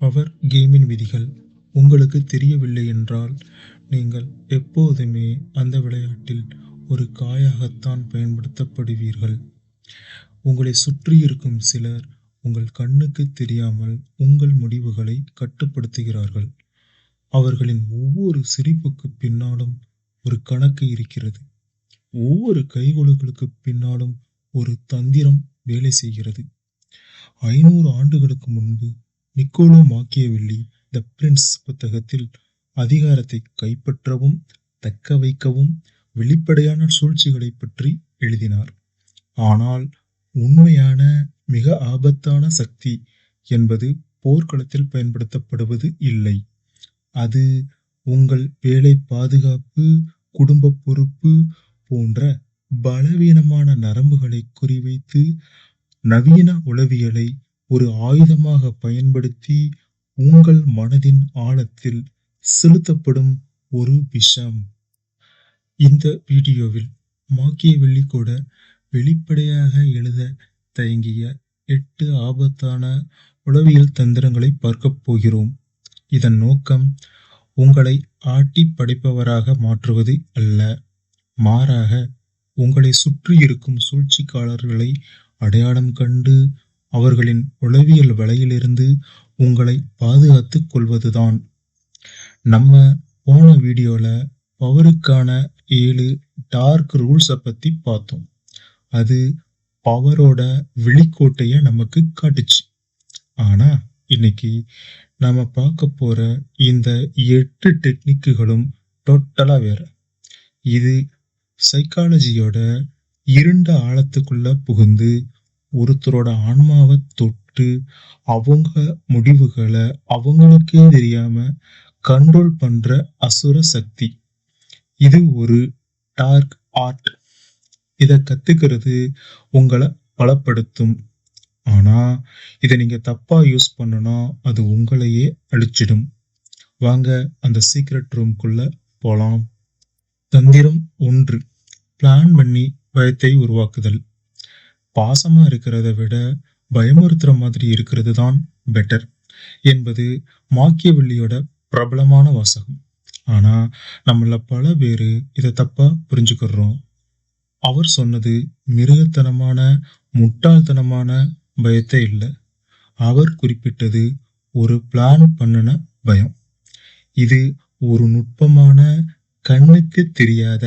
Power கேமின் விதிகள் உங்களுக்கு தெரியவில்லை என்றால், நீங்கள் எப்போதுமே அந்த விளையாட்டில் ஒரு காயாகத்தான் பயன்படுத்தப்படுவீர்கள். உங்களைச் சுற்றியிருக்கும் சிலர் உங்கள் கண்ணுக்கு தெரியாமல் உங்கள் முடிவுகளை கட்டுப்படுத்துகிறார்கள். அவர்களின் ஒவ்வொரு சிரிப்புக்கு பின்னாலும் ஒரு கணக்கு இருக்கிறது. ஒவ்வொரு கைகொலுகளுக்கு பின்னாலும் ஒரு தந்திரம் வேலை செய்கிறது. ஐநூறு ஆண்டுகளுக்கு முன்பு நிக்கோலோ மாக்கியவெல்லி த பிரின்ஸ் புத்தகத்தில் அதிகாரத்தை கைப்பற்றவும், தக்க வைக்கவும் வெளிப்படையான சூழ்ச்சிகளைப் பற்றி எழுதினார். ஆனால் உண்மையான, மிக ஆபத்தான சக்தி என்பது போர்க்களத்தில் பயன்படுத்தப்படுவது இல்லை. அது உங்கள் வேலை பாதுகாப்பு, குடும்ப பொறுப்பு போன்ற பலவீனமான நரம்புகளைக் குறிவைத்து, நவீன உளவியலை ஒரு ஆயுதமாக பயன்படுத்தி உங்கள் மனதின் ஆழத்தில் செலுத்தப்படும் ஒரு விஷம். இந்த வீடியோவில் மாக்கிய கூட வெளிப்படையாக எழுத தயங்கிய எட்டு ஆபத்தான உளவியல் தந்திரங்களை பார்க்கப் போகிறோம். இதன் நோக்கம் உங்களை ஆட்டிப்படைப்பவராக மாற்றுவது அல்ல. மாறாக, உங்களை சுற்றி இருக்கும் சூழ்ச்சிக்காரர்களை அடையாளம் கண்டு, அவர்களின் உளவியல் வலையிலிருந்து உங்களை பாதுகாத்துக் கொள்வதுதான். நம்ம போன வீடியோல பவருக்கான ஏழு டார்க் ரூல்ஸை பத்தி பார்த்தோம். அது பவரோட வெளிக்கோட்டைய நமக்கு காட்டுச்சு. ஆனா இன்னைக்கு நாம போகிற இந்த எட்டு டெக்னிக்குகளும் டோட்டலா வேற. இது சைக்காலஜியோட இருண்ட ஆழத்துக்குள்ள புகுந்து, ஒருத்தரோட ஆன்மாவை தொட்டு, அவங்க முடிவுகளை அவங்களுக்கே தெரியாம கண்ட்ரோல் பண்ற அசுர சக்தி. இது ஒரு டார்க் ஆர்ட். இதை கத்துக்கிறது உங்களை பலப்படுத்தும். ஆனா இதை நீங்க தப்பா யூஸ் பண்ணுனா அது உங்களையே அழிச்சிடும். வாங்க அந்த சீக்ரெட் ரூம்குள்ள போலாம். தந்திரம் ஒன்று பிளான் பண்ணி பயத்தை உருவாக்குதல். பாசமா இருக்கிறத விட பயமுறுத்துற மாதிரி இருக்கிறது தான் பெட்டர் என்பது மாக்கியவெல்லியோட பிரபலமான வாசகம். ஆனா நம்மள பல பேரு இதை தப்பா புரிஞ்சுக்கிறோம். அவர் சொன்னது மிருகத்தனமான, முட்டாள்தனமான பயத்தை இல்லை அவர் குறிப்பிட்டது ஒரு பிளான் பண்ணின பயம். இது ஒரு நுட்பமான, கண்ணுக்கு தெரியாத,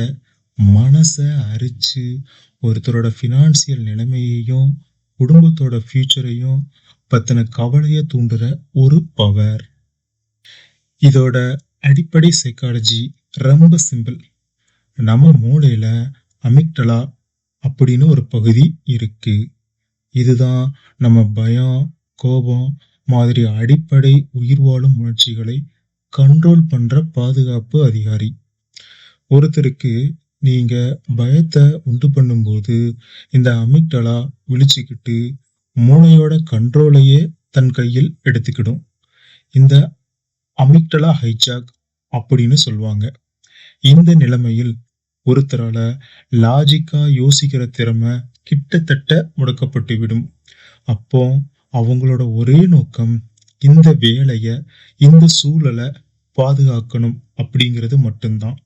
மனசை அரிச்சு ஒருத்தரோட ஃபினான்சியல் நிலைமையையும், குடும்பத்தோட ஃபியூச்சரையும் பத்தின கவலையை தூண்டுற ஒரு பவர். இதோட அடிப்படை சைக்காலஜி ரொம்ப சிம்பிள். நம்ம மூளையில அமிக்டலா அப்படின்னு ஒரு பகுதி இருக்கு. இதுதான் நம்ம பயம், கோபம் மாதிரி அடிப்படை உயிர் வாழும் உணர்ச்சிகளை கண்ட்ரோல் பண்ற பாதுகாப்பு அதிகாரி. ஒருத்தருக்கு நீங்க உண்டு பண்ணும்போது இந்த அமிக்டலா விழிச்சுக்கிட்டு, மூளையோட கண்ட்ரோலையே தன் கையில் எடுத்துக்கிடும். இந்த அமிக்டலா ஹைஜாக் அப்படின்னு சொல்லுவாங்க இந்த நிலைமையில் ஒருத்தரால லாஜிக்கா யோசிக்கிற திறமை கிட்டத்தட்ட முடக்கப்பட்டுவிடும். அப்போ அவங்களோட ஒரே நோக்கம் இந்த வேலைய, இந்த சூழலை பாதுகாக்கணும் அப்படிங்கிறது மட்டும்தான்.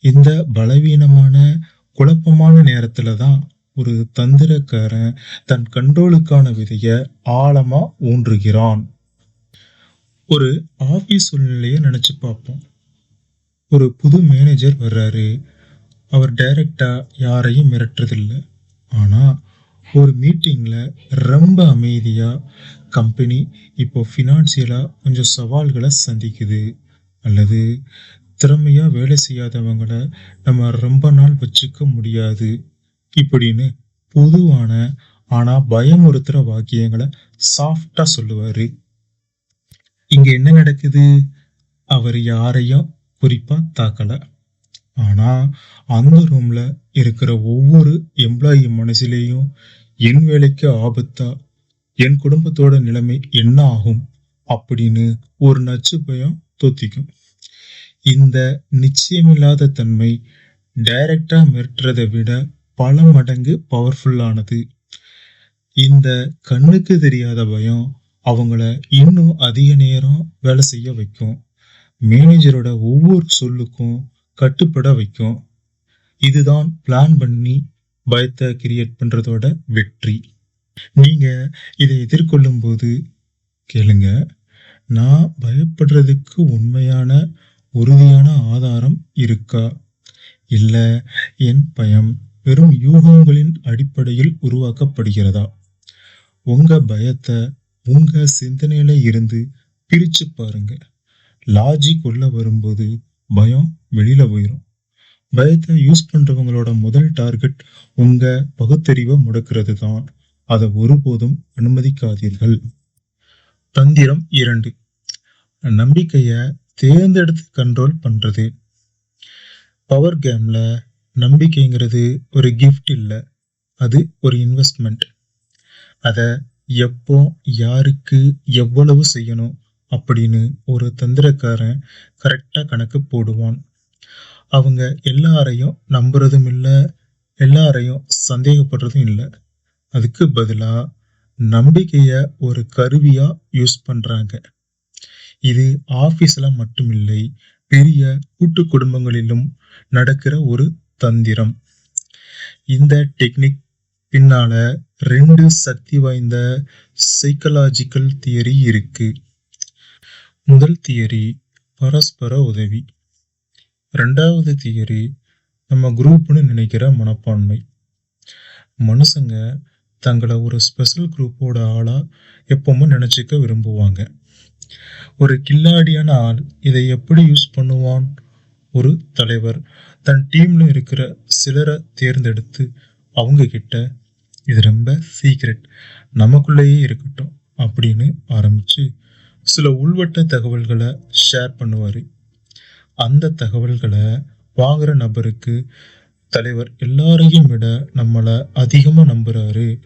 இந்த பலவீனமான, குழப்பமான நேரத்துல தான் ஒரு தந்திரக்காரன் தன் கண்ட்ரோலுக்கான விதைய ஆழமா ஊன்றுகிறான். ஒரு ஆபீஸ் சூழ்நிலையை நினைச்சு பார்ப்போம். ஒரு புது மேனேஜர் வர்றாரு. அவர் டைரக்டா யாரையும் மிரட்டுறதில்லை ஆனா ஒரு மீட்டிங்ல ரொம்ப அமைதியா கம்பெனி இப்போ ஃபினான்சியலா கொஞ்சம் சவால்களை சந்திக்குது. அல்லது திறமையா வேலை செய்யாதவங்கள நம்ம ரொம்ப நாள் வச்சுக்க முடியாது இப்படின்னு பொதுவான ஆனால் பயமுறுத்துகிற வாக்கியங்களை சாஃப்ட்டா சொல்லுவாரு. இங்க என்ன நடக்குது? அவர் யாரையும் குறிப்பாக தாக்கலை ஆனா அந்த ரூம்ல இருக்கிற ஒவ்வொரு எம்ப்ளாயி மனசுலேயும் என் வேலைக்கு ஆபத்தா? என் குடும்பத்தோட நிலைமை என்ன ஆகும்? அப்படின்னு ஒரு நச்சு பயம் தொத்திக்கும். இந்த நிச்சயமில்லாத தன்மை டைரக்டா மிரட்டுறதை விட பல மடங்கு பவர்ஃபுல்லானது. இந்த கண்ணுக்கு தெரியாத பயம் அவங்கள இன்னும் அதிக நேரம் வேலை செய்ய வைக்கும். மேனேஜரோட ஒவ்வொரு சொல்லுக்கும் கட்டுப்பட வைக்கும். இதுதான் பிளான் பண்ணி பயத்தை கிரியேட் பண்றதோட வெற்றி. நீங்க இதை எதிர்கொள்ளும் போது கேளுங்க. நான் பயப்படுறதுக்கு உண்மையான உறுதியான ஆதாரம் இருக்கா? இல்ல என் பயம் வெறும் யூகங்களின் அடிப்படையில் உருவாக்கப்படுகிறதா? உங்க பயத்தை உங்க சிந்தனையில இருந்து பிரிச்சு பாருங்க. லாஜிக் உள்ள வரும்போது பயம் வெளியில போயிடும் பயத்தை யூஸ் பண்றவங்களோட முதல் டார்கெட் உங்க பகுத்தறிவை முடக்கிறது தான் அதை ஒருபோதும் அனுமதிக்காதீர்கள். தந்திரம் இரண்டு. நம்பிக்கையை தேர்ந்தெடுத்து கண்ட்ரோல் பண்ணுறது பவர் கேமில் நம்பிக்கைங்கிறது ஒரு கிஃப்ட் இல்லை. அது ஒரு இன்வெஸ்ட்மெண்ட் அதை எப்போ யாருக்கு எவ்வளவு செய்யணும் அப்படின்னு ஒரு தந்திரக்காரன் கரெக்டாக கணக்கு போடுவான். அவங்க எல்லாரையும் நம்புறதும் இல்லை எல்லாரையும் சந்தேகப்படுறதும் இல்லை. அதுக்கு பதிலாக நம்பிக்கையை ஒரு கருவியாக யூஸ் பண்ணுறாங்க இது ஆபீஸ்ல மட்டுமில்லை பெரிய கூட்டு குடும்பங்களிலும் நடக்கிற ஒரு தந்திரம். இந்த டெக்னிக் பின்னால ரெண்டு சக்தி வாய்ந்த சைக்கலாஜிக்கல் தியரி இருக்கு. முதல் தியரி பரஸ்பர உதவி. ரெண்டாவது தியரி நம்ம குரூப்னு நினைக்கிற மனப்பான்மை. மனுஷங்க தங்களை ஒரு ஸ்பெஷல் குரூப்போட ஆளா எப்பவுமே நினைச்சுக்க விரும்புவாங்க. ஒரு கில்லாடியான ஆள் இதை எப்படி யூஸ் பண்ணுவான்? ஒரு தலைவர் தன் டீம்ல இருக்கிற சிலரை தேர்ந்தெடுத்து அவங்க கிட்ட இது ரொம்ப சீக்ரெட் நமக்குள்ளேயே இருக்கட்டும் அப்படின்னு ஆரம்பிச்சு சில உள்வட்ட தகவல்களை ஷேர் பண்ணுவாரு. அந்த தகவல்களை வாங்குற நபருக்கு தலைவர் எல்லாரையும் விட நம்மளை அதிகமாக நம்புறாரு.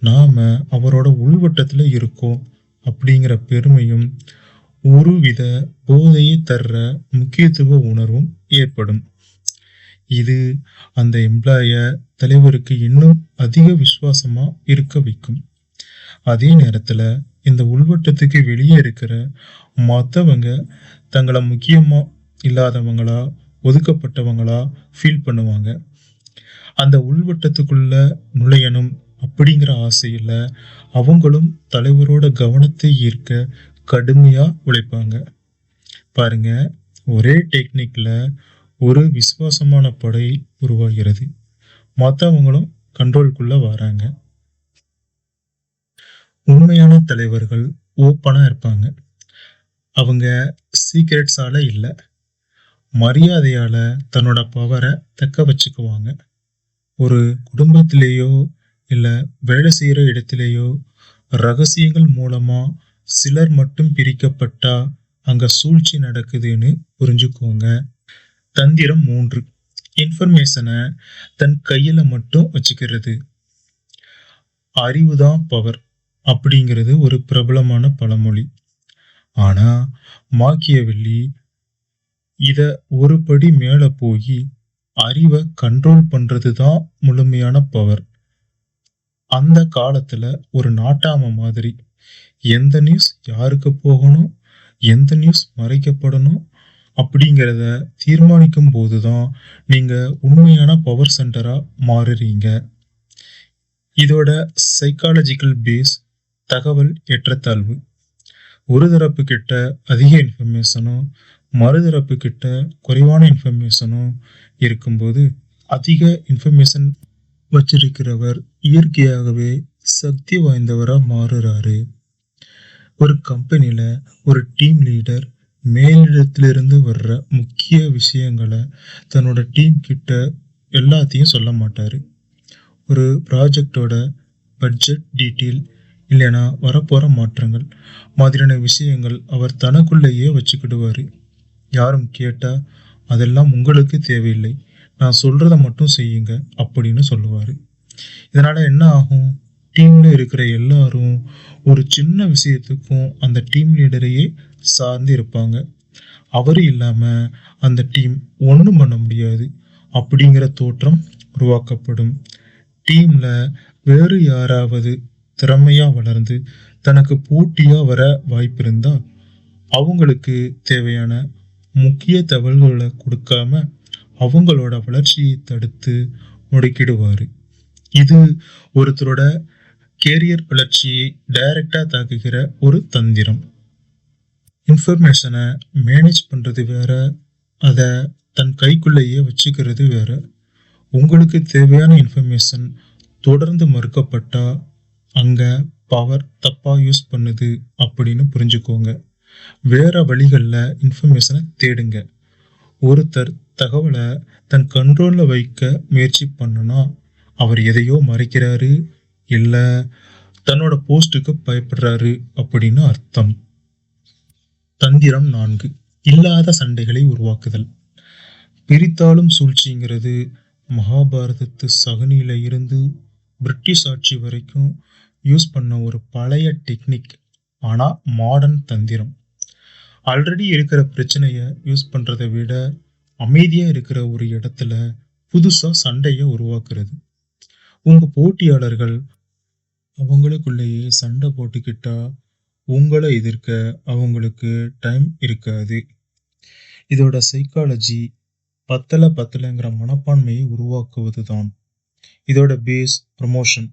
நாம அவரோட உள்வட்டத்தில் இருக்கோம். அப்படிங்கிற பெருமையும் ஒருவித போதையை தர்ற முக்கியத்துவ உணர்வும் ஏற்படும். இது அந்த எம்ப்ளாய தலைவருக்கு இன்னும் அதிக விசுவாசமா இருக்க வைக்கும். அதே நேரத்துல இந்த உள்வட்டத்துக்கு வெளியே இருக்கிற மற்றவங்க தங்களை முக்கியமா இல்லாதவங்களா ஒதுக்கப்பட்டவங்களா ஃபீல் பண்ணுவாங்க. அந்த உள்வட்டத்துக்குள்ள நுழையணும் அப்படிங்கிற ஆசையில் அவங்களும் தலைவரோட கவனத்தை ஈர்க்க கடுமையாக உழைப்பாங்க. பாருங்க ஒரே டெக்னிக்கில் ஒரு விசுவாசமான படை உருவாகிறது. மற்றவங்களும் கண்ட்ரோல்குள்ளே வராங்க. உண்மையான தலைவர்கள் ஓப்பனாக இருப்பாங்க. அவங்க சீக்ரெட்ஸால் இல்லை மரியாதையால் தன்னோட பவரை தக்க வச்சுக்குவாங்க. ஒரு குடும்பத்திலேயோ இல்லை வேலை செய்கிற இடத்துலையோ ரகசியங்கள் மூலமாக சிலர் மட்டும் பிரிக்கப்பட்டா அங்கே சூழ்ச்சி நடக்குதுன்னு புரிஞ்சுக்கோங்க. தந்திரம் மூன்று. இன்ஃபர்மேஷனை தன் கையில் மட்டும் வச்சுக்கிறது. அறிவுதான் பவர் அப்படிங்கிறது ஒரு பிரபலமான பழமொழி. ஆனால் மாக்கியவெள்ளி இதை ஒரு படி மேலே போய் அறிவை கண்ட்ரோல் பண்ணுறது தான் முழுமையான பவர் அந்த காலத்துல ஒரு நாட்டாம மாதிரி. எந்த நியூஸ் யாருக்கு போகணும்? எந்த நியூஸ் மறைக்கப்படணும்? அப்படிங்கிறத தீர்மானிக்கும் போதுதான் நீங்க உண்மையான பவர் சென்டரா மாறுறீங்க. இதோட சைக்காலஜிக்கல் பேஸ் தகவல் ஏற்றத்தாழ்வு. ஒரு தரப்பு கிட்ட அதிக இன்ஃபர்மேஷனும் மறுதரப்பு கிட்ட குறைவான இன்ஃபர்மேஷனும் இருக்கும்போது அதிக இன்ஃபர்மேஷன் வச்சிருக்கிறவர் இயற்கையாகவே சக்தி வாய்ந்தவராக மாறுறாரு. ஒரு கம்பெனியில் ஒரு டீம் லீடர் மேலிடத்திலிருந்து வர்ற முக்கிய விஷயங்களை தன்னோட டீம் கிட்ட எல்லாத்தையும் சொல்ல மாட்டார். ஒரு ப்ராஜெக்டோட பட்ஜெட் டீட்டெயில் இல்லைன்னா வரப்போகிற மாற்றங்கள் மாதிரியான விஷயங்கள் அவர் தனக்குள்ளேயே வச்சுக்கிடுவார். யாரும் கேட்டால் அதெல்லாம் உங்களுக்கு தேவையில்லை. நான் சொல்றத மட்டும் செய்யுங்க அப்படின்னு சொல்லுவாரு. இதனால என்ன ஆகும்? டீம்ல இருக்கிற எல்லாரும் ஒரு சின்ன விஷயத்துக்கும் அந்த டீம் லீடரையே சார்ந்து இருப்பாங்க. அவர் இல்லாம அந்த டீம் ஒன்றும் பண்ண முடியாது. அப்படிங்கிற தோற்றம் உருவாக்கப்படும். டீம்ல வேறு யாராவது திறமையா வளர்ந்து தனக்கு போட்டியா வர வாய்ப்பு இருந்தால் அவங்களுக்கு தேவையான முக்கிய தகவல்களை கொடுக்காம அவங்களோட வளர்ச்சியை தடுத்து முடுக்கிடுவார். இது ஒருத்தரோட கேரியர் வளர்ச்சியை டைரக்டாக தாக்குகிற ஒரு தந்திரம். இன்ஃபர்மேஷனை மேனேஜ் பண்ணுறது வேற அதை தன் கைக்குள்ளேயே வச்சுக்கிறது வேற. உங்களுக்கு தேவையான இன்ஃபர்மேஷன் தொடர்ந்து மறுக்கப்பட்டால் அங்கே பவர் தப்பாக யூஸ் பண்ணுது அப்படின்னு புரிஞ்சுக்கோங்க. வேற வழிகளில் இன்ஃபர்மேஷனை தேடுங்க. ஒருத்தர் தகவலை தன் கண்ட்ரோலில் வைக்க முயற்சி பண்ணுனா அவர் எதையோ மறைக்கிறாரு இல்லை தன்னோட போஸ்ட்டுக்கு பயப்படுறாரு அப்படின்னு அர்த்தம். தந்திரம் நான்கு. இல்லாத சண்டைகளை உருவாக்குதல். பிரித்தாளும் சூழ்ச்சிங்கிறது மகாபாரதத்து சகுனியில இருந்து பிரிட்டிஷ் ஆட்சி வரைக்கும் யூஸ் பண்ண ஒரு பழைய டெக்னிக் ஆனால் மாடர்ன் தந்திரம். ஆல்ரெடி இருக்கிற பிரச்சனையை யூஸ் பண்ணுறதை விட அமைதியாக இருக்கிற ஒரு இடத்துல புதுசாக சண்டையை உருவாக்குறது. உங்கள் போட்டியாளர்கள் அவங்களுக்குள்ளேயே சண்டை போட்டுக்கிட்டா உங்களை எதிர்க்க அவங்களுக்கு டைம் இருக்காது. இதோட சைக்காலஜி பத்தல பத்தலைங்கிற மனப்பான்மையை உருவாக்குவது தான் இதோட பேஸ் ப்ரமோஷன்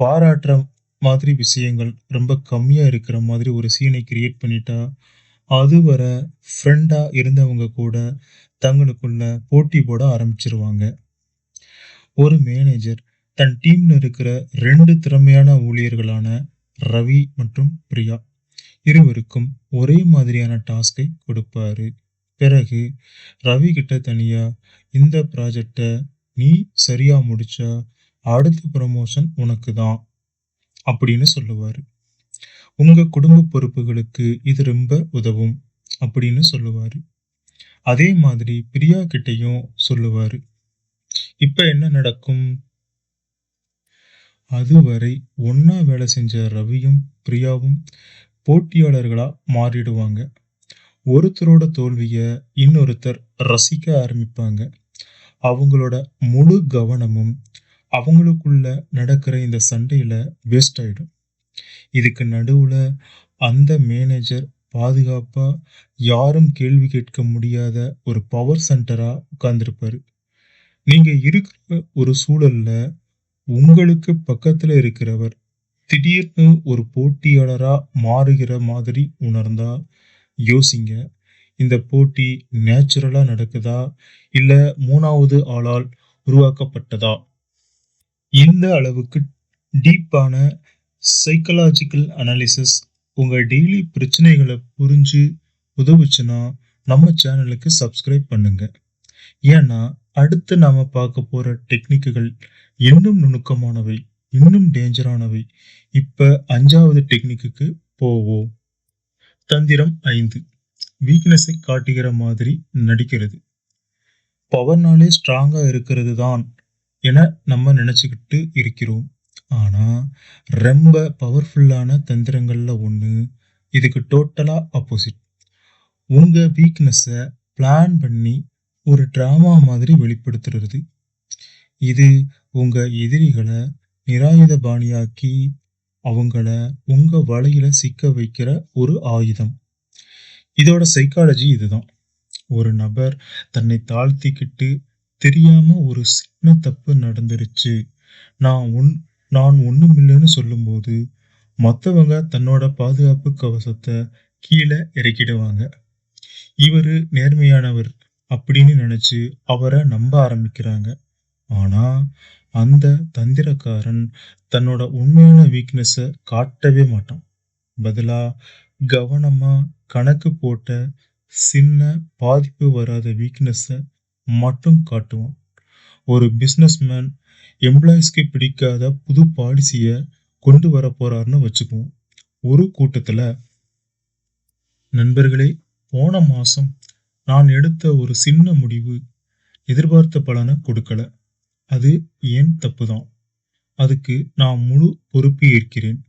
பாராட்டுற மாதிரி விஷயங்கள் ரொம்ப கம்மியாக இருக்கிற மாதிரி ஒரு சீனை கிரியேட் பண்ணிட்டா அதுவரை ஃப்ரெண்டா இருந்தவங்க கூட தங்களுக்குள்ள போட்டி போட ஆரம்பிச்சிருவாங்க. ஒரு மேனேஜர் தன் டீம்ல இருக்கிற ரெண்டு திறமையான ஊழியர்களான ரவி மற்றும் பிரியா. இருவருக்கும் ஒரே மாதிரியான டாஸ்கை கொடுப்பாரு. பிறகு ரவி கிட்ட தனியா இந்த ப்ராஜெக்டை நீ சரியா முடிச்சா அடுத்த ப்ரமோஷன் உனக்கு தான் அப்படின்னு சொல்லுவாரு. உங்க குடும்ப பொறுப்புகளுக்கு இது ரொம்ப உதவும் அப்படின்னு சொல்லுவாரு. அதே மாதிரி பிரியா கிட்டயும் சொல்லுவாரு. இப்ப என்ன நடக்கும்? அதுவரை ஒன்னா வேலை செஞ்ச ரவியும் பிரியாவும் போட்டியாளர்களா மாறிடுவாங்க. ஒருத்தரோட தோல்விய இன்னொருத்தர் ரசிக்க ஆரம்பிப்பாங்க. அவங்களோட முழு கவனமும் அவங்களுக்குள்ள நடக்கிற இந்த சண்டையில வேஸ்ட் ஆயிடும். இதுக்கு நடுவுல அந்த மேனேஜர் பாதுகாப்பா யாரும் கேள்வி கேட்க முடியாத ஒரு பவர் சென்டரா உட்கார்ந்துருப்பாரு. நீங்க இருக்கிற ஒரு சூழல்ல உங்களுக்கு பக்கத்துல இருக்கிறவர் திடீர்னு ஒரு போட்டியாளரா மாறுகிற மாதிரி உணர்ந்தா யோசிங்க இந்த போட்டி நேச்சுரலா நடக்குதா இல்ல மூணாவது ஆளால் உருவாக்கப்பட்டதா? இந்த அளவுக்கு டீப்பான சைக்கலாஜிக்கல் அனாலிசிஸ் உங்கள் டெய்லி பிரச்சனைகளை புரிஞ்சு உதவுச்சுன்னா நம்ம சேனலுக்கு சப்ஸ்கிரைப் பண்ணுங்க. ஏன்னா அடுத்து நாம் பார்க்க போகிற டெக்னிக்குகள் இன்னும் நுணுக்கமானவை இன்னும் டேஞ்சரானவை இப்போ அஞ்சாவது டெக்னிக்கு போவோம். தந்திரம் ஐந்து. வீக்னஸை காட்டுகிற மாதிரி நடிக்கிறது. பவர்னாலே ஸ்ட்ராங்காக இருக்கிறது தான் என நம்ம நினச்சிக்கிட்டு இருக்கிறோம். ஆனால் ரொம்ப பவர்ஃபுல்லான தந்திரங்களில் ஒன்று இதுக்கு டோட்டலாக ஆப்போசிட் உங்கள் வீக்னஸை பிளான் பண்ணி ஒரு ட்ராமா மாதிரி வெளிப்படுத்துறது. இது உங்கள் எதிரிகளை நிராயுத பாணியாக்கி அவங்கள உங்கள் வலையில் சிக்க வைக்கிற ஒரு ஆயுதம். இதோட சைக்காலஜி இதுதான். ஒரு நபர் தன்னை தாழ்த்திக்கிட்டு தெரியாம ஒரு சின்ன தப்பு நடந்துருச்சு. நான் உன் நான் ஒண்ணுமில்லைன்னு சொல்லும்போது மற்றவங்க தன்னோட பாதுகாப்பு கவசத்தை கீழே இறக்கிடுவாங்க. இவர் நேர்மையானவர் அப்படின்னு நினச்சி அவரை நம்ப ஆரம்பிக்கிறாங்க. ஆனால் அந்த தந்திரக்காரன் தன்னோட உண்மையான வீக்னஸை காட்டவே மாட்டான். பதிலாக கவனமாக கணக்கு போட்ட சின்ன பாதிப்பு வராத வீக்னஸை மட்டும் காட்டுவான். ஒரு பிஸ்னஸ்மேன் எம்ப்ளாயிஸ்க்கு பிடிக்காத புது பாலிசியை கொண்டு வர போறாருன்னு வச்சுக்குவோம் ஒரு கூட்டத்தில் நண்பர்களே போன மாதம் நான் எடுத்த ஒரு சின்ன முடிவு எதிர்பார்த்த பலனை கொடுக்கல. அது ஏன் தப்பு தான் அதுக்கு நான் முழு பொறுப்பு ஏற்கிறேன்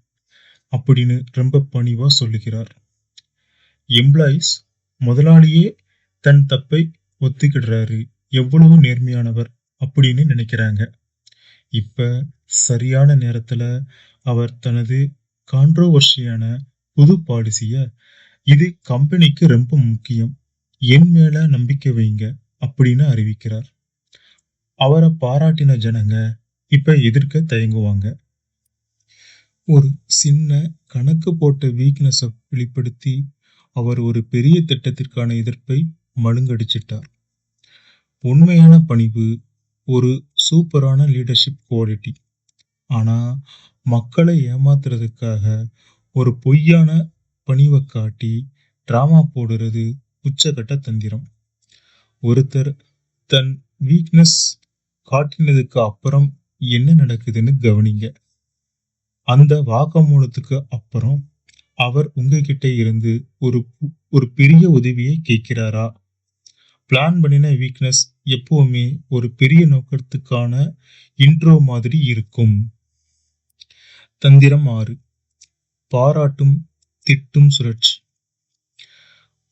அப்படின்னு ரொம்ப பணிவாக சொல்லுகிறார். எம்ப்ளாயிஸ் முதலாளியே தன் தப்பை ஒத்துக்கிடுறாரு. எவ்வளவு நேர்மையானவர் அப்படின்னு நினைக்கிறாங்க. இப்ப சரியான நேரத்துல அவர் தனது கான்ட்ரோவர்ஷியான புது பாலிசிய இது கம்பெனிக்கு ரொம்ப முக்கியம். என் மேல நம்பிக்கை வைங்க அப்படின்னு அறிவிக்கிறார். அவரை பாராட்டின ஜனங்க இப்ப எதிர்க்க தயங்குவாங்க. ஒரு சின்ன கணக்கு போட்ட வீக்னஸை வெளிப்படுத்தி அவர் ஒரு பெரிய திட்டத்திற்கான எதிர்ப்பை மழுங்கடிச்சிட்டார். உண்மையான பணிவு ஒரு சூப்பரான லீடர்ஷிப் குவாலிட்டி ஆனா மக்களை ஏமாத்துறதுக்காக ஒரு பொய்யான பணிவை காட்டி ட்ராமா போடுறது உச்சகட்ட தந்திரம். ஒருத்தர் தன் வீக்னஸ் காட்டினதுக்கு அப்புறம் என்ன நடக்குதுன்னு கவனிங்க. அந்த வாக்குமூலத்துக்கு அப்புறம் அவர் உங்ககிட்ட இருந்து ஒரு ஒரு பெரிய உதவியை கேட்கிறாரா? பிளான் பண்ணின வீக்னஸ் எப்பவுமே ஒரு பெரிய நோக்கத்துக்கான இன்ட்ரோ மாதிரி இருக்கும். தந்திரம் ஆறு. பாராட்டும் திட்டும் சுழற்சி.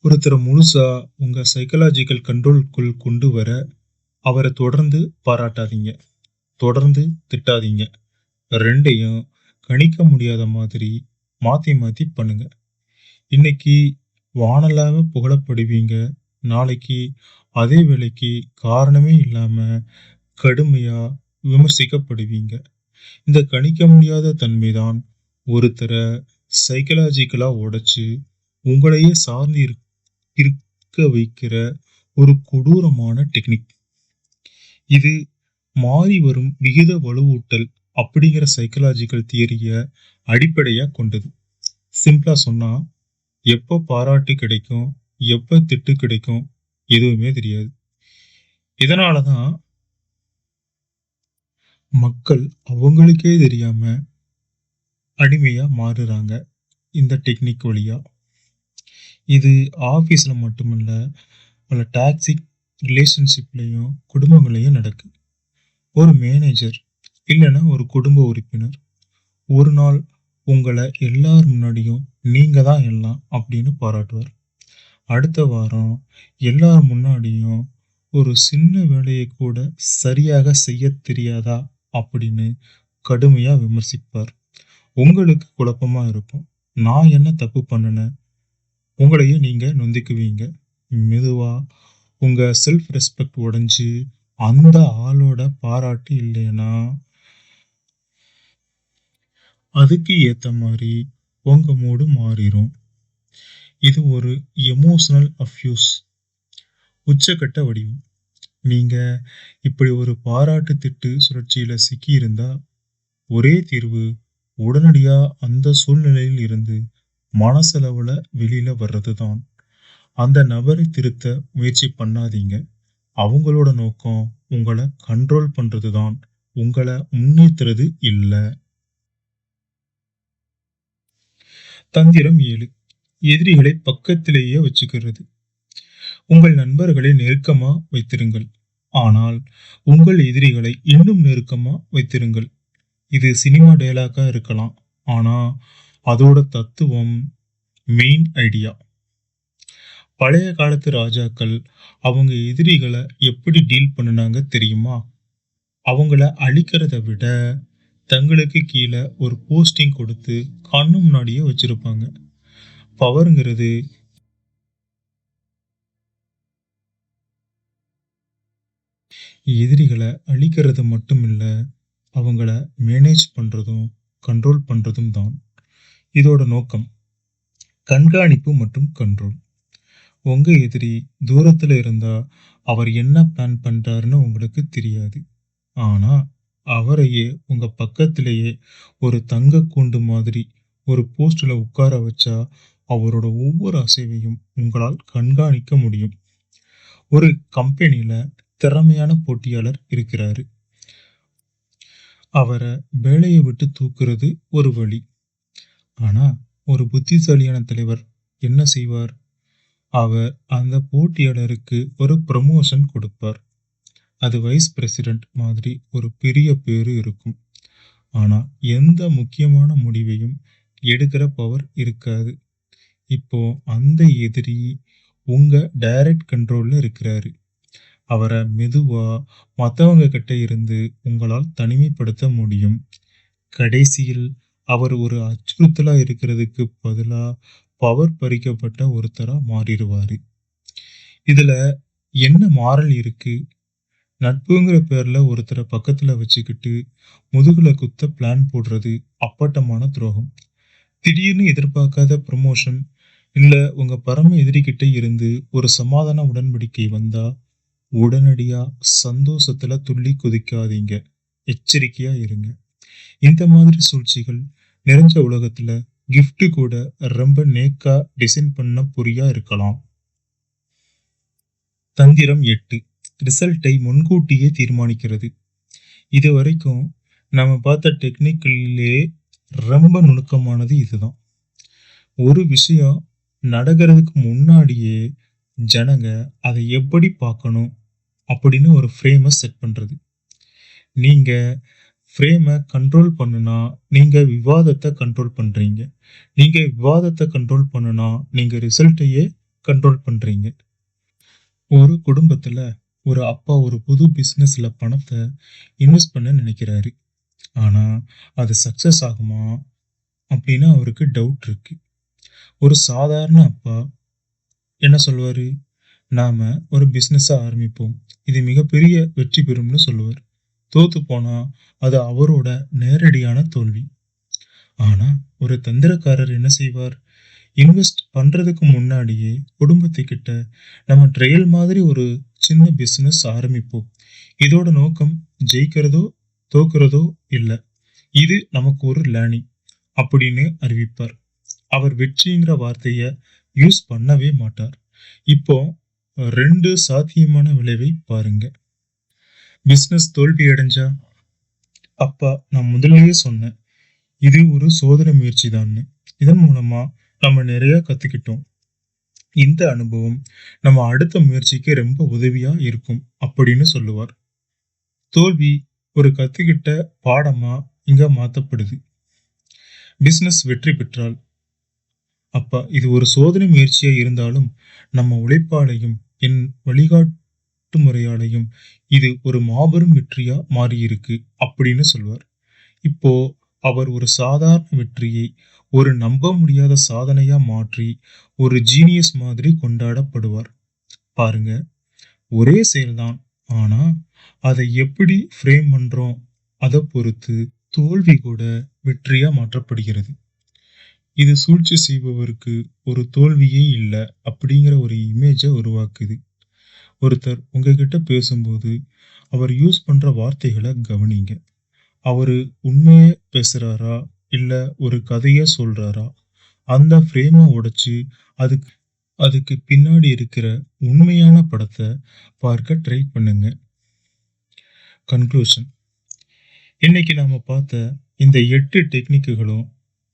ஒருத்தரை முழுசா உங்க சைக்கலாஜிக்கல் கண்ட்ரோலுக்குள் கொண்டு வர அவரை தொடர்ந்து பாராட்டாதீங்க. தொடர்ந்து திட்டாதீங்க. ரெண்டையும் கணிக்க முடியாத மாதிரி மாத்தி மாத்தி பண்ணுங்க. இன்னைக்கு வானலாக புகழப்படுவீங்க. நாளைக்கு அதே வேலைக்கு காரணமே இல்லாம கடுமையா விமர்சிக்கப்படுவீங்க. இந்த கணிக்க முடியாத தன்மைதான் ஒருத்தரை சைக்கலாஜிக்கலா உடைச்சு உங்களையே சார்ந்து இருக்க வைக்கிற ஒரு கொடூரமான டெக்னிக் இது மாறி வரும் விகித வலுவூட்டல் அப்படிங்கிற சைக்கலாஜிக்கல் தியரிய அடிப்படையா கொண்டது. சிம்பிளா சொன்னா எப்போ பாராட்டு கிடைக்கும் எப்ப திட்டு கிடைக்கும் எதுவுமே தெரியாது. இதனாலதான் மக்கள் அவங்களுக்கே தெரியாம அடிமையா மாறுறாங்க இந்த டெக்னிக் வழியா. இது ஆபீஸ்ல மட்டுமல்ல பல டாக்ஸிக் ரிலேஷன்ஷிப்லையும் குடும்பங்களையும் நடக்கு. ஒரு மேனேஜர் இல்லைன்னா ஒரு குடும்ப உறுப்பினர் ஒரு நாள் உங்களை எல்லார் முன்னாடியும் நீங்க தான் எல்லாம் அப்படின்னு பாராட்டுவார். அடுத்த வாரம் எல்லார் முன்னாடியும் ஒரு சின்ன வேலையை கூட சரியாக செய்ய தெரியாதா அப்படின்னு கடுமையா விமர்சிப்பார். உங்களுக்கு குழப்பமா இருக்கும். நான் என்ன தப்பு பண்ணுனேன் உங்களையே நீங்க நொந்திக்குவீங்க. மெதுவா உங்க செல்ஃப் ரெஸ்பெக்ட் உடைஞ்சு அந்த ஆளோட பாராட்டு இல்லைன்னா அதுக்கு ஏத்த மாதிரி உங்க மூடு மாறிடும் இது ஒரு எமோஷனல் அஃப்யூஸ் உச்சக்கட்ட வடிவம். நீங்க இப்படி ஒரு பாராட்டு திட்டு சுழற்சியில சிக்கி இருந்தா ஒரே தீர்வு உடனடியா அந்த சூழ்நிலையில் இருந்து மனசளவுல வெளியில வர்றதுதான். அந்த நபரை திருத்த முயற்சி பண்ணாதீங்க. அவங்களோட நோக்கம் உங்களை கண்ட்ரோல் பண்றதுதான். உங்களை முன்னேற்றுறது இல்லை. தந்திரம் ஏழு. எதிரிகளை பக்கத்திலேயே வச்சுக்கிறது. உங்கள் நண்பர்களை நெருக்கமா வைத்திருங்கள். ஆனால் உங்கள் எதிரிகளை இன்னும் நெருக்கமா வைத்திருங்கள். இது சினிமா டயலாக்கா இருக்கலாம். ஆனா அதோட தத்துவம் மெயின் ஐடியா பழைய காலத்து ராஜாக்கள் அவங்க எதிரிகளை எப்படி டீல் பண்ணினாங்க தெரியுமா? அவங்கள அழிக்கிறத விட தங்களுக்கு கீழே ஒரு போஸ்டிங் கொடுத்து கண்ணு முன்னாடியே வச்சிருப்பாங்க. பவருங்கிறது. எதிரிகளை அழிக்கிறது மட்டும் இல்ல அவங்கள மேனேஜ் பண்றதும் கண்ட்ரோல் பண்றதும் தான். இதோட நோக்கம் கண்காணிப்பு மற்றும் கண்ட்ரோல் உங்க எதிரி தூரத்துல இருந்தா அவர் என்ன பிளான் பண்றாருன்னு உங்களுக்கு தெரியாது. ஆனா அவரையே உங்க பக்கத்திலேயே ஒரு தங்க கூண்டு மாதிரி ஒரு போஸ்ட்ல உட்கார வச்சா அவரோட ஒவ்வொரு அசைவையும் உங்களால் கண்காணிக்க முடியும். ஒரு கம்பெனியில் திறமையான போட்டியாளர் இருக்கிறாரு. அவரை வேலையை விட்டு தூக்குறது ஒரு வழி. ஆனா ஒரு புத்திசாலியான தலைவர் என்ன செய்வார்? அவர் அந்த போட்டியாளருக்கு ஒரு ப்ரமோஷன் கொடுப்பார். அது வைஸ் பிரசிடென்ட் மாதிரி ஒரு பெரிய பேரு இருக்கும். ஆனா எந்த முக்கியமான முடிவையும் எடுக்கிற பவர் இருக்காது. இப்போ அந்த எதிரி உங்க டைரக்ட் கண்ட்ரோல்ல இருக்கிறாரு. அவரை மெதுவா மற்றவங்க கிட்ட இருந்து உங்களால் தனிமைப்படுத்த முடியும். கடைசியில் அவர் ஒரு அச்சுறுத்தலா இருக்கிறதுக்கு பதிலா பவர் பறிக்கப்பட்ட ஒருத்தரா மாறிடுவாரு. இதுல என்ன மாறல் இருக்கு? நட்புங்கிற பேர்ல ஒருத்தரை பக்கத்துல வச்சுக்கிட்டு முதுகுல குத்த பிளான் போடுறது அப்பட்டமான துரோகம். திடீர்னு எதிர்பார்க்காத ப்ரமோஷன் இல்ல உங்க பரம எதிரிகிட்ட இருந்து ஒரு சமாதான உடன்படிக்கை வந்தா உடனடியா சந்தோஷத்துல துள்ளி குதிக்காதீங்க. எச்சரிக்கையா இருங்க. இந்த மாதிரி சூழ்ச்சிகள் நிறைஞ்ச உலகத்துல கிஃப்ட் கூட ரொம்ப நேக்கா டிசைன் பண்ண பொறியா இருக்கலாம். தந்திரம் எட்டு. ரிசல்ட்டை முன்கூட்டியே தீர்மானிக்கிறது. இது வரைக்கும் நம்ம பார்த்த டெக்னிக்கிலே ரொம்ப நுணுக்கமானது இதுதான். ஒரு விஷயம் நடக்கிறதுக்கு முன்னாடியே ஜனங்க அதை எப்படி பார்க்கணும் அப்படின்னு ஒரு ஃப்ரேமை செட் பண்ணுறது நீங்கள் ஃப்ரேமை கண்ட்ரோல் பண்ணுனா நீங்கள் விவாதத்தை கண்ட்ரோல் பண்ணுறீங்க நீங்கள் விவாதத்தை கண்ட்ரோல் பண்ணுனா நீங்கள் ரிசல்ட்டையே கண்ட்ரோல் பண்ணுறீங்க ஒரு குடும்பத்தில் ஒரு அப்பா ஒரு புது பிஸ்னஸில் பணத்தை இன்வெஸ்ட் பண்ண நினைக்கிறாரு. ஆனால் அது சக்ஸஸ் ஆகுமா அப்படின்னு அவருக்கு டவுட் இருக்குது ஒரு சாதாரண அப்பா என்ன சொல்வார்? நாம் ஒரு பிஸ்னஸாக ஆரம்பிப்போம். இது மிகப்பெரிய வெற்றி பெறும்னு சொல்லுவார். தோத்து போனால் அது அவரோட நேரடியான தோல்வி. ஆனால் ஒரு தந்திரக்காரர் என்ன செய்வார்? இன்வெஸ்ட் பண்ணுறதுக்கு முன்னாடியே குடும்பத்துக்கிட்ட நம்ம ட்ரையல் மாதிரி ஒரு சின்ன பிஸ்னஸ் ஆரம்பிப்போம். இதோட நோக்கம் ஜெயிக்கிறதோ தோக்குறதோ இல்லை. இது நமக்கு ஒரு லேர்னிங் அப்படின்னு அறிவிப்பார். அவர் வெற்றிங்கிற வார்த்தையை யூஸ் பண்ணவே மாட்டார். இப்போ ரெண்டு சாத்தியமான விளைவை பாருங்க. பிஸ்னஸ் தோல்வி அடைஞ்சா? அப்பா நான் முதலிலேயே சொன்னேன். இது ஒரு சோதனை முயற்சி தான்னு. இதன் மூலமா நம்ம நிறைய கத்துக்கிட்டோம். இந்த அனுபவம் நம்ம அடுத்த முயற்சிக்கு ரொம்ப உதவியா இருக்கும் அப்படின்னு சொல்லுவார். தோல்வி ஒரு கத்துக்கிட்ட பாடமா இங்க மாத்தப்படுது. பிஸ்னஸ் வெற்றி பெற்றால் அப்பா இது ஒரு சோதனை முயற்சியா இருந்தாலும் நம்ம உழைப்பாலையும் என் வழிகாட்டு முறையாலையும் இது ஒரு மாபெரும் வெற்றியா மாறியிருக்கு அப்படின்னு சொல்வார். இப்போ அவர் ஒரு சாதாரண வெற்றியை ஒரு நம்ப முடியாத சாதனையா மாற்றி ஒரு ஜீனியஸ் மாதிரி கொண்டாடப்படுவார். பாருங்க ஒரே செயல்தான். ஆனா அதை எப்படி ஃப்ரேம் பண்றோம் அதை பொறுத்து தோல்வி கூட வெற்றியா மாற்றப்படுகிறது. இது சூழ்ச்சி செய்பவருக்கு ஒரு தோல்வியே இல்லை அப்படிங்கிற ஒரு இமேஜை உருவாக்குது. ஒருத்தர் உங்ககிட்ட பேசும்போது அவர் யூஸ் பண்ணுற வார்த்தைகளை கவனிங்க. அவர் உண்மையை பேசுகிறாரா இல்லை ஒரு கதையை சொல்கிறாரா அந்த ஃப்ரேமை உடைச்சி அதுக்கு அதுக்கு பின்னாடி இருக்கிற உண்மையான படத்தை பார்க்க ட்ரை பண்ணுங்க. கன்க்ளூஷன் இன்னைக்கு நாம் பார்த்த இந்த எட்டு டெக்னிக்குகளும்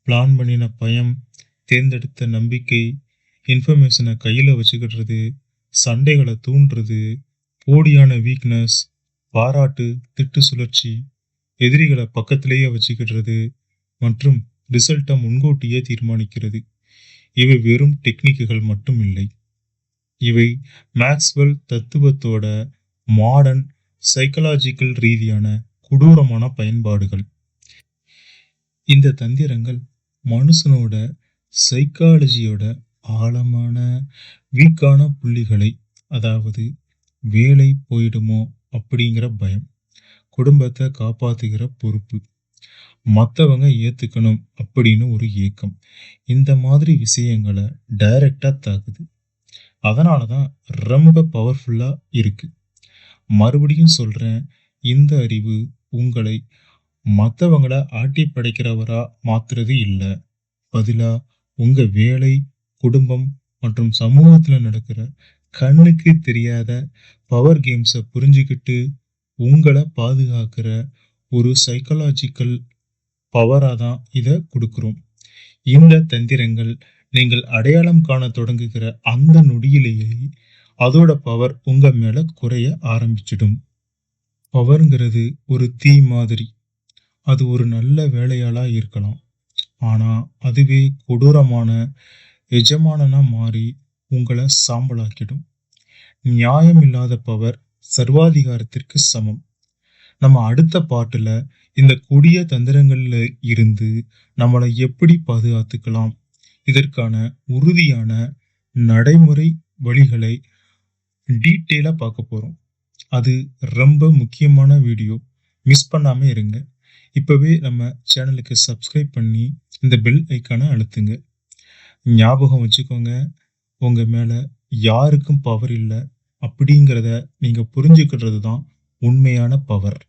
பிளான் பண்ணின பயம் தேர்ந்தெடுத்த நம்பிக்கை இன்ஃபர்மேஷனை கையில் வச்சுக்கிடுறது சண்டைகளை தூண்டுறது போடியான வீக்னஸ் பாராட்டு திட்டு சுழற்சி எதிரிகளை பக்கத்திலேயே வச்சுக்கிடுறது மற்றும் ரிசல்ட்டை முன்கூட்டியே தீர்மானிக்கிறது. இவை வெறும் டெக்னிக்குகள் மட்டும் இல்லை. இவை மேக்ஸ்வெல் தத்துவத்தோட மாடர்ன் சைக்கலாஜிக்கல் ரீதியான கொடூரமான பயன்பாடுகள். இந்த தந்திரங்கள் மனுஷனோட சைக்காலஜியோட ஆழமான வீக்கான புள்ளிகளை அதாவது வேலை போயிடுமோ அப்படிங்கிற பயம் குடும்பத்தை காப்பாத்துகிற பொறுப்பு மற்றவங்க ஏத்துக்கணும் அப்படின்னு ஒரு ஏக்கம் இந்த மாதிரி விஷயங்களை டைரக்டா தாக்குது. அதனால தான் ரொம்ப பவர்ஃபுல்லா இருக்கு. மறுபடியும் சொல்றேன் இந்த அறிவு உங்களை மற்றவங்கள ஆட்டி படைக்கிறவரா மாத்துறது இல்லை. பதிலா உங்க வேலை குடும்பம் மற்றும் சமூகத்துல நடக்கிற கண்ணுக்கு தெரியாத பவர் கேம்ஸை புரிஞ்சுக்கிட்டு உங்களை பாதுகாக்கிற ஒரு சைக்கலாஜிக்கல் பவராக தான் இதை கொடுக்குறோம். இந்த தந்திரங்கள் நீங்கள் அடையாளம் காண தொடங்குகிற அந்த நொடியிலேயே அதோட பவர் உங்க மேல குறைய ஆரம்பிச்சிடும். பவருங்கிறது ஒரு தீ மாதிரி. அது ஒரு நல்ல வேலையாளா இருக்கலாம். ஆனா அதுவே கொடூரமான எஜமானனா மாறி உங்களை சாம்பலாக்கிடும். நியாயம் இல்லாத பவர் சர்வாதிகாரத்திற்கு சமம். நம்ம அடுத்த பாட்டுல இந்த கொடிய தந்திரங்கள்ல இருந்து நம்மளை எப்படி பாதுகாத்துக்கலாம்? இதற்கான உறுதியான நடைமுறை வழிகளை டீட்டெயிலாக பார்க்க போறோம். அது ரொம்ப முக்கியமான வீடியோ. மிஸ் பண்ணாம இருங்க. இப்போவே நம்ம சேனலுக்கு சப்ஸ்கிரைப் பண்ணி இந்த பெல் ஐக்கானை அழுத்துங்க. ஞாபகம் வச்சுக்கோங்க உங்கள் மேலே யாருக்கும் பவர் இல்லை அப்படிங்கிறத நீங்கள் புரிஞ்சுக்கிறது தான் உண்மையான பவர்